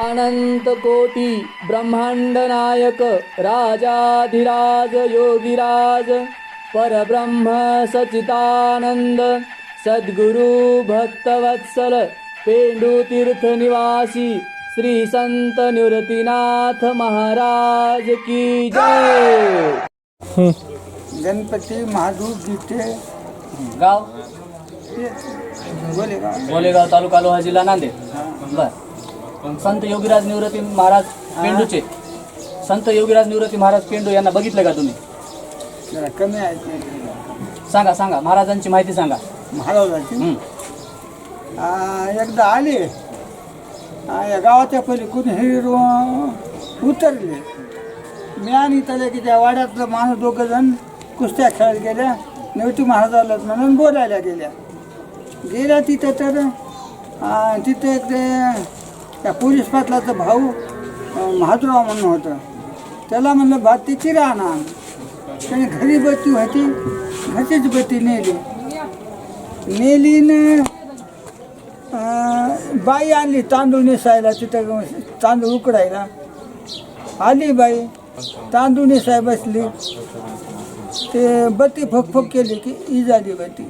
अनंत कोटी ब्रह्मांड नायक राजाधिराज योगिराज परब्रह्म सचितानंद सद्गुरु भक्तवत्सल पेंडुतीर्थ निवासी श्री संत निवृत्तीनाथ महाराज की जय। गणपती महादूर गीते गाव? बोले का बोलेगाव तालुका लोहा जिल्हा नांदेड. बर. संत योगीराज निवृत्ती महाराज पेंडूचे. संत योगीराज निवृत्ती महाराज पेंडू यांना बघितलं का तुम्ही? जरा कमी आहेत सांगा सांगा. महाराजांची माहिती सांगा. महाराजांची? हं. आ, एकदा आले. आ, या गावाच्या पहिले कुणी हिरो उतरले. मी आणि त्याला की त्या वाड्यातलं माणूस दोघं जण कुस्त्या खेळत गेल्या. निवृत्ती महाराजाला म्हणून बोलायला गेल्या. गेल्या तिथं तर आ, तिथे एक ते त्या पोलीस पाटलाचा भाऊ अ, महादुराव म्हणून होतं. त्याला म्हणलं भातीची आणा. त्याने घरी बत्ती होती घरचीच बत्ती नेली. नेली न बाई आणली तांदूळ नेसायला तिथं तांदूळ उकडायला. आली बाई तांदूळ नेसाय बसली. ते बत्ती फकफक केली की ई झाली बत्ती.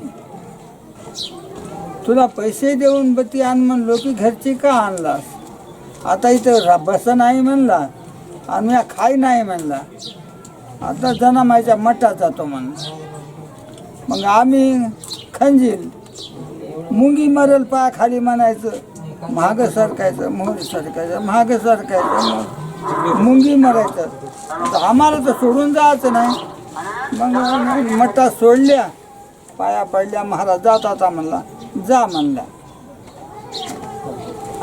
तुला पैसे देऊन बत्ती आण म्हणलो की घरची का आणलास? आता इथं बस नाही म्हणला आणि मी खाई नाही म्हणला. आता जनामायच्या मठात जातो म्हणला. मग आम्ही खंजील मुंगी मरल पाय खाली म्हणायचं महाग सरकायचं मोहर सरकायचं महाग सरकायचं मग मुंगी मरायचं. आम्हाला तर सोडून जायचं नाही. मग मठात सोडल्या पाया पडल्या महाराज जात आता म्हणला. जा म्हणला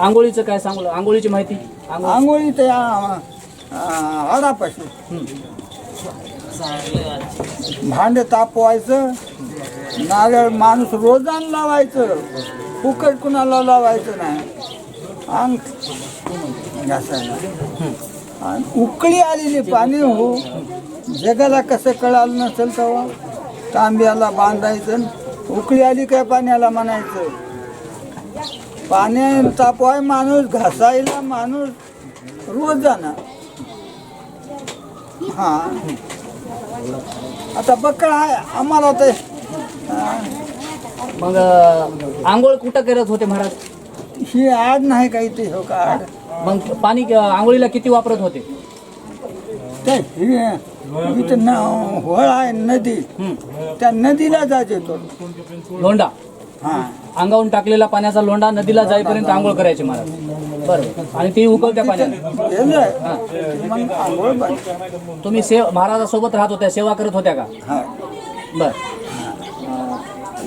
आंघोळीचं काय सांगू? आंघोळीची माहिती? आंघोळ आंघोळी त्या हाडापाशी हं. तापवायचं नारळ माणूस रोजान लावायचं फुकट कुणाला लावायचं नाही. अंग घासायला आणि उकळी आलेली पाणी हो. जगाला कसं कळालं नसेल तेव्हा तांब्याला बांधायचं उकळी आली काय पाण्याला म्हणायचं? पाणी तापवाय माणूस घासायला माणूस रोजाना हा. आता बक्कळ आहे आम्हाला ते मग अं, आंघोळ कुठं करत होते महाराज? ही आड नाही काही ते हो का आड? मग पाणी अं, आंघोळीला किती वापरत होते? ते हे इथं न होळ आहे नदी. त्या नदीला जात येतो. लोंडा हा अंगावून टाकलेला पाण्याचा लोंडा नदीला जाईपर्यंत आंघोळ करायचे महाराज. बरं. आणि ती उकळत्या बंद. तुम्ही सेव महाराजासोबत राहत होत्या सेवा करत होत्या का? हा. बर.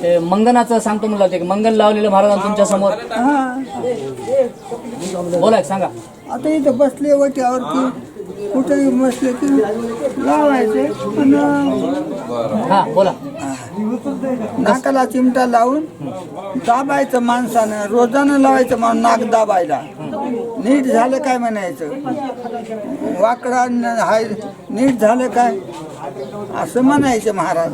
ते मंगनाचं सांगतो म्हणलं ते मंगन लावलेलं महाराज तुमच्यासमोर. हा. बोला सांगा. आता इथं बसले वट्यावर की कुठेही बसले की लावायचे हा बोला. नाकाला चिमटा लावून दाबायचं माणसानं रोजानं लावायचं म्हणून नाक दाबायला. नीट झालं काय म्हणायचं? वाकडा हाय नीट झालं काय? असं म्हणायचं महाराज.